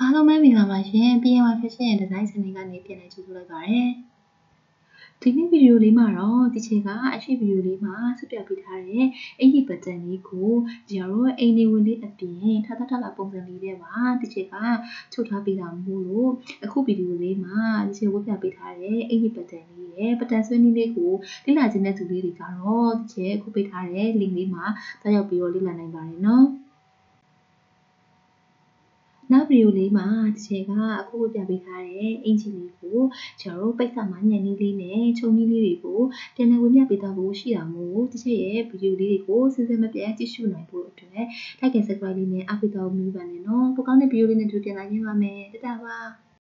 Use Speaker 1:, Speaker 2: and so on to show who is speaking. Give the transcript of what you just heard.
Speaker 1: အားလုံးပဲမင်္ဂလာပါရှင် PNY Fashion ရဲ့ဒီဇိုင်းစင်တွေကနေပြန်လည်ကြိုဆိုလိုက်ပါတယ်ဒီနေ့ဗီဒီယိုလေးမှာတော့ဒီချိန်ကအရှိဗီဒီယိုလေးမှာဆက်ပြပေးထားတဲ့အင်ကြီးဘတ်တန်လေးကိုကျွန်တော်တို့အိမ်နေဝင်လေးအပြင်ထထထလာပုံစံလေးတွေပါဒီချိန်ကချုပ်ထားပေးတာမို့လို့အခုဗီဒီယိုလေးမှာဒီချိန်ဝတ်ပြပေးထားတဲ့အင်ကြီးဘတ်တန်လေးရဲ့ဘတ်တန်ဆွဲနည်းလေးကိုလေ့လာခြင်းတဲ့သူလေးတွေကတော့ဒီချိန်အခုပေးထားတဲ့ link လေးမှာတက်ရောက်ပြီးတော့လေ့လာနိုင်ပါတယ်နော်နောက် ဗီဒီယိုလေးမှာတစ်ချက်ကအခုပြပေးထားတဲ့အင်ဂျီလေးကိုကျွန်တော်တို့ပိတ်ဆက်မှညံနည်းလေးနဲ့ချုံနည်းလေးတွေကိုပြန်လည်ဝင်ပြပေးသွားဖို့ရှိတာမို့တစ်ချက်ရဲ့ဗီဒီယိုလေးတွေကိုစဉ်စဉ်မပြတ်ကြည့်ရှုနိုင်ဖို့အတွက် like and subscribe လေးနဲ့အားပေးတော့မိပါနဲ့နော်ပိုကောင်းတဲ့ဗီဒီယိုလေးနဲ့တွေ့ပြန်လာခြင်းပါမယ်တတပါ